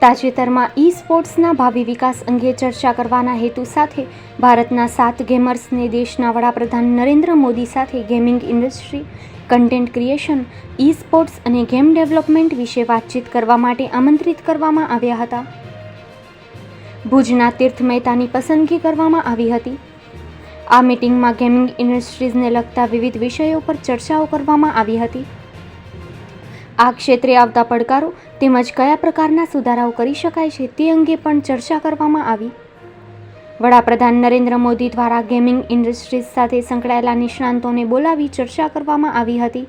તાજેતરમાં ઈ સ્પોર્ટ્સના ભાવિ વિકાસ અંગે ચર્ચા કરવાના હેતુ સાથે ભારતના સાત ગેમર્સને દેશના વડાપ્રધાન નરેન્દ્ર મોદી સાથે gaming industry, content creation e sports અને ગેમ ડેવલપમેન્ટ વિશે વાતચીત કરવા માટે આમંત્રિત કરવામાં આવ્યા હતા. ભુજના તીર્થ મહેતાની પસંદગી કરવામાં આવી હતી. આ મિટિંગમાં ગેમિંગ ઇન્ડસ્ટ્રીઝને લગતા વિવિધ વિષયો પર ચર્ચાઓ કરવામાં આવી હતી. આ ક્ષેત્રે આવતા પડકારો તેમજ કયા પ્રકારના સુધારાઓ કરી શકાય છે તે અંગે પણ ચર્ચા કરવામાં આવી. વડાપ્રધાન નરેન્દ્ર મોદી દ્વારા ગેમિંગ ઇન્ડસ્ટ્રીઝ સાથે સંકળાયેલા નિષ્ણાંતોને બોલાવી ચર્ચા કરવામાં આવી હતી.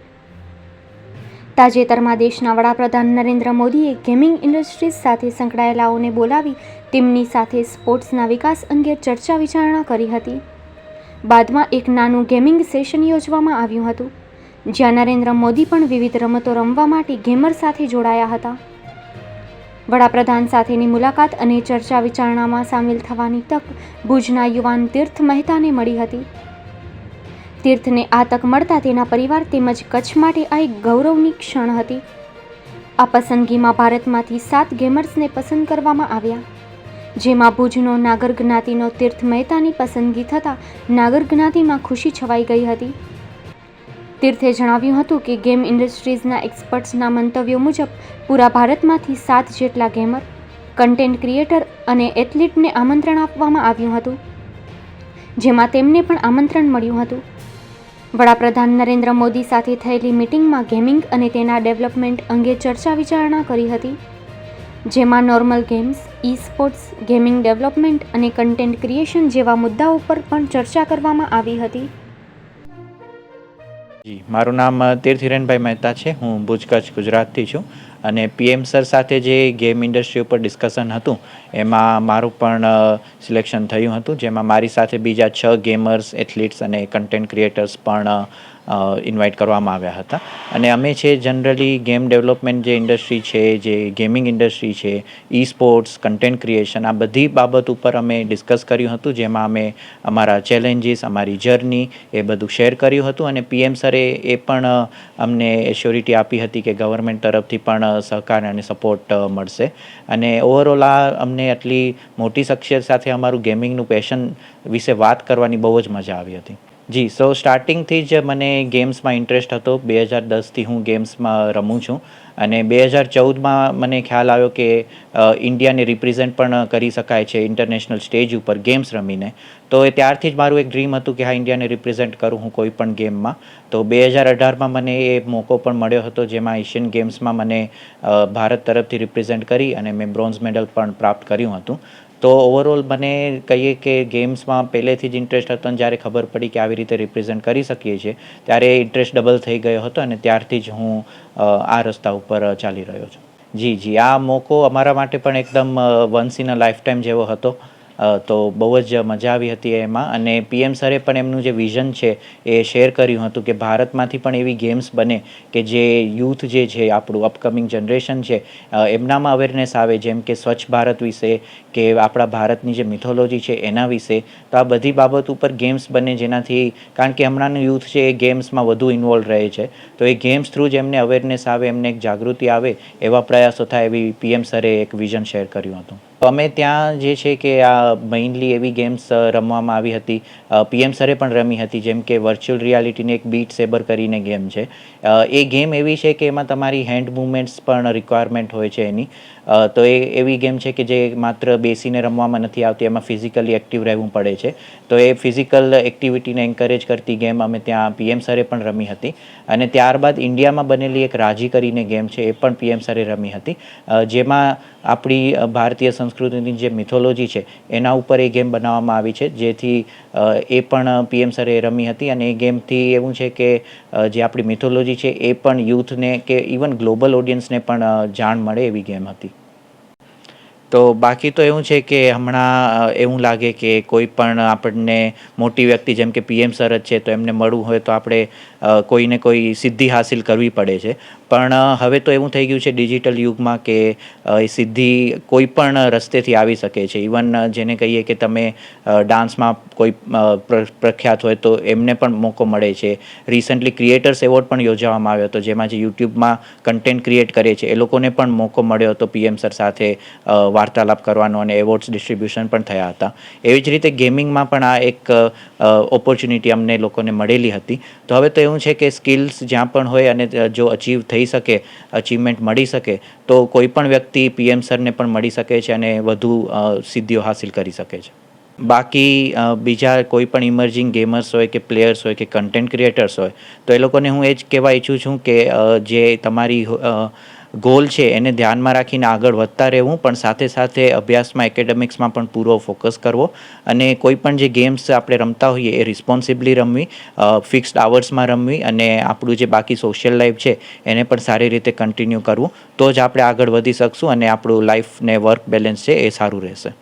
તાજેતરમાં દેશના વડાપ્રધાન નરેન્દ્ર મોદીએ ગેમિંગ ઇન્ડસ્ટ્રીઝ સાથે સંકળાયેલાઓને બોલાવી તેમની સાથે સ્પોર્ટ્સના વિકાસ અંગે ચર્ચા વિચારણા કરી હતી. બાદમાં એક નાનું ગેમિંગ સેશન યોજવામાં આવ્યું હતું. જ્યાં નરેન્દ્ર મોદી પણ વિવિધ રમતો રમવા માટે ગેમર સાથે જોડાયા હતા. વડાપ્રધાન સાથેની મુલાકાત અને ચર્ચા વિચારણામાં સામેલ થવાની તક ભુજના યુવાન તીર્થ મહેતાને મળી હતી. તીર્થને આ તક મળતા તેના પરિવાર તેમજ કચ્છ માટે આ એક ગૌરવની ક્ષણ હતી. આ પસંદગીમાં ભારતમાંથી સાત ગેમર્સને પસંદ કરવામાં આવ્યા. જેમાં ભુજનો નાગર જ્ઞાતિનો તીર્થ મહેતાની પસંદગી થતાં નાગર જ્ઞાતિમાં ખુશી છવાઈ ગઈ હતી. તીર્થે જણાવ્યું હતું કે ગેમ ઇન્ડસ્ટ્રીઝના એક્સપર્ટ્સના મંતવ્યો મુજબ પૂરા ભારતમાંથી સાત જેટલા ગેમર, કન્ટેન્ટ ક્રિએટર અને એથ્લીટને આમંત્રણ આપવામાં આવ્યું હતું, જેમાં તેમને પણ આમંત્રણ મળ્યું હતું. વડાપ્રધાન નરેન્દ્ર મોદી સાથે થયેલી મિટિંગમાં ગેમિંગ અને તેના ડેવલપમેન્ટ અંગે ચર્ચા વિચારણા કરી હતી, જેમાં normal games e sports gaming development અને કન્ટેન્ટ ક્રિએશન જેવા મુદ્દાઓ પર પણ ચર્ચા કરવામાં આવી હતી. જી, મારું નામ તીર્થિરેનભાઈ મહેતા છે. હું ભુજ કચ્છ ગુજરાતથી છું. અને પીએમ સર સાથે જે ગેમ ઇન્ડસ્ટ્રી ઉપર ડિસ્કશન હતું, એમાં મારું પણ સિલેક્શન થયું હતું. જેમાં મારી સાથે બીજા છ ગેમર્સ, એથ્લીટ્સ અને કન્ટેન્ટ ક્રિએટર્સ પણ ઇન્વાઇટ કરવામાં આવ્યા હતા. અને અમે છે જનરલી ગેમ ડેવલપમેન્ટ જે ઇન્ડસ્ટ્રી છે, જે ગેમિંગ ઇન્ડસ્ટ્રી છે ઈ સ્પોર્ટ્સ કન્ટેન્ટ ક્રિએશન આ બધી બાબત ઉપર અમે ડિસ્કસ કર્યું હતું. જેમાં અમે અમારા ચેલેન્જીસ અમારી જર્ની એ બધું શેર કર્યું હતું. અને પીએમ સરે એ પણ અમને એશ્યોરિટી આપી હતી કે ગવર્મેન્ટ તરફથી પણ સહકાર અને સપોર્ટ મળશે. અને ઓવરઓલ આ અમને આટલી મોટી શખ્સિયત સાથે અમારું ગેમિંગનું પેશન વિશે વાત કરવાની બહુ જ મજા આવી હતી. જી સો સ્ટાર્ટિંગથી જ મને ગેમ્સમાં ઇન્ટરેસ્ટ હતો. બે હજાર દસથી હું ગેમ્સમાં રમું છું. અને બે હજાર ચૌદમાં મને ખ્યાલ આવ્યો કે ઇન્ડિયાને રિપ્રેઝેન્ટ પણ કરી શકાય છે ઇન્ટરનેશનલ સ્ટેજ ઉપર ગેમ્સ રમીને. તો એ ત્યારથી જ મારું એક ડ્રીમ હતું કે હા ઇન્ડિયાને રિપ્રેઝેન્ટ કરું હું કોઈ પણ ગેમમાં તો બે હજાર અઢારમાં મને એ મોકો પણ મળ્યો હતો જેમાં એશિયન ગેમ્સમાં મને ભારત તરફથી રિપ્રેઝેન્ટ કરી અને મેં બ્રોન્ઝ મેડલ પણ પ્રાપ્ત કર્યું હતું. તો ઓવરઓલ મને કહીએ કે ગેમ્સમાં પહેલેથી જ ઇન્ટરેસ્ટ હતો અને જ્યારે ખબર પડી કે આવી રીતે રિપ્રેઝેન્ટ કરી શકીએ છીએ, ત્યારે ઇન્ટરેસ્ટ ડબલ થઈ ગયો હતો અને ત્યારથી જ હું આ રસ્તા ઉપર ચાલી રહ્યો છું. જી જી. આ મોકો અમારા માટે પણ એકદમ once in a lifetime જેવો હતો. તો બહુ જ મજા આવી હતી એમાં. અને પીએમ સરે પણ એમનું જે વિઝન છે એ શેર કર્યું હતું કે ભારતમાંથી પણ એવી ગેમ્સ બને કે જે યુથ જે છે, આપણું અપકમિંગ જનરેશન છે એમનામાં અવેરનેસ આવે. જેમ કે સ્વચ્છ ભારત વિશે કે આપણા ભારતની જે મિથોલોજી છે એના વિશે. તો આ બધી બાબત ઉપર ગેમ્સ બને જેનાથી કારણ કે હમણાંનું યુથ છે એ ગેમ્સમાં વધુ ઇન્વોલ્વ રહે છે. તો એ ગેમ્સ થ્રુ જ એમને અવેરનેસ આવે, એમને એક જાગૃતિ આવે એવા પ્રયાસો થાય એવી પીએમ સરે એક વિઝન શેર કર્યું હતું. અમે ત્યાં જે છે કે આ મેઇનલી એવી ગેમ્સ રમવામાં આવી હતી. પીએમ સરે પણ રમી હતી, જેમ કે વર્ચ્યુઅલ રિયાલિટીની એક બીટ સેબર કરીને ગેમ છે. એ ગેમ એવી છે કે એમાં તમારી હેન્ડ મુવમેન્ટ્સ પણ રિક્વાયરમેન્ટ હોય છે એની. તો એ એવી ગેમ છે કે જે માત્ર બેસીને રમવામાં નથી આવતી, એમાં ફિઝિકલી એક્ટિવ રહેવું પડે છે. તો એ ફિઝિકલ એક્ટિવિટીને એન્કરેજ કરતી ગેમ અમે ત્યાં પીએમ સરે પણ રમી હતી. અને ત્યારબાદ ઇન્ડિયામાં બનેલી એક રાજી કરીને ગેમ છે, એ પણ પીએમ સરે રમી હતી. જેમાં આપણી ભારતીય સંસ્કૃતિની જે મિથોલોજી છે, એના ઉપર એ ગેમ બનાવવામાં આવી છે. જેથી એ પણ પીએમ સરે રમી હતી અને એ ગેમથી એવું છે કે જે આપણી મિથોલોજી છે, એ પણ યુથને કે ઇવન ગ્લોબલ ઓડિયન્સને પણ જાણ મળે એવી ગેમ હતી. તો બાકી તો એવું છે કે હમણાં એવું લાગે કે કોઈ પણ આપણને મોટી વ્યક્તિ જેમ કે પીએમ સર જ છે, તો એમને મળવું હોય તો આપણે કોઈને કોઈ સિદ્ધિ હાસિલ કરવી પડે છે. પણ હવે તો એવું થઈ ગયું છે ડિજિટલ યુગમાં કે સિદ્ધિ કોઈ પણ રસ્તેથી આવી શકે છે. ઇવન જેને કહીએ કે તમે ડાન્સમાં કોઈ પ્રખ્યાત હોય તો એમને પણ મોકો મળે છે. રિસન્ટલી ક્રિએટર્સ એવોર્ડ પણ યોજવામાં આવ્યો હતો, જેમાં જે યુટ્યુબમાં કન્ટેન્ટ ક્રિએટ કરે છે, એ લોકોને પણ મોકો મળ્યો હતો પીએમ સર સાથે વાર્તાલાપ કરવાનો અને એવોર્ડ્સ ડિસ્ટ્રીબ્યુશન પણ થયા હતા. એવી જ રીતે ગેમિંગમાં પણ આ એક ઓપોર્ચ્યુનિટી અમને લોકોને મળેલી હતી. તો હવે તો એવું છે કે સ્કિલ્સ જ્યાં પણ હોય અને જો અચીવ થઈ શકે અચીવમેન્ટ મળી શકે, તો કોઈ પણ વ્યક્તિ પીએમ સરને પણ મળી શકે છે અને વધુ સિદ્ધિઓ હાસિલ કરી શકે છે. બાકી બીજા કોઈ પણ ઇમર્જિંગ ગેમર્સ હોય કે પ્લેયર્સ હોય કે કન્ટેન્ટ ક્રિએટર્સ હોય, તો એ લોકોને હું એ જ કહેવા ઈચ્છું છું કે જે તમારી ગોલ છે, એને ધ્યાનમાં રાખીને આગળ વધતા રહેવું, પણ સાથે સાથે અભ્યાસમાં, એકેડેમિક્સમાં પણ પૂરો ફોકસ કરવો અને કોઈ પણ જે ગેમ્સ આપણે રમતા હોઈએ, એ રિસ્પોન્સિબલી રમવી ફિક્સ્ડ આવર્સમાં રમવી અને આપણું જે બાકી સોશિયલ લાઈફ છે, એને પણ સારી રીતે કન્ટિન્યુ કરવું. તો જ આપણે આગળ વધી શકશું અને આપણું લાઈફ ને વર્ક બેલેન્સ છે, એ સારું રહેશે.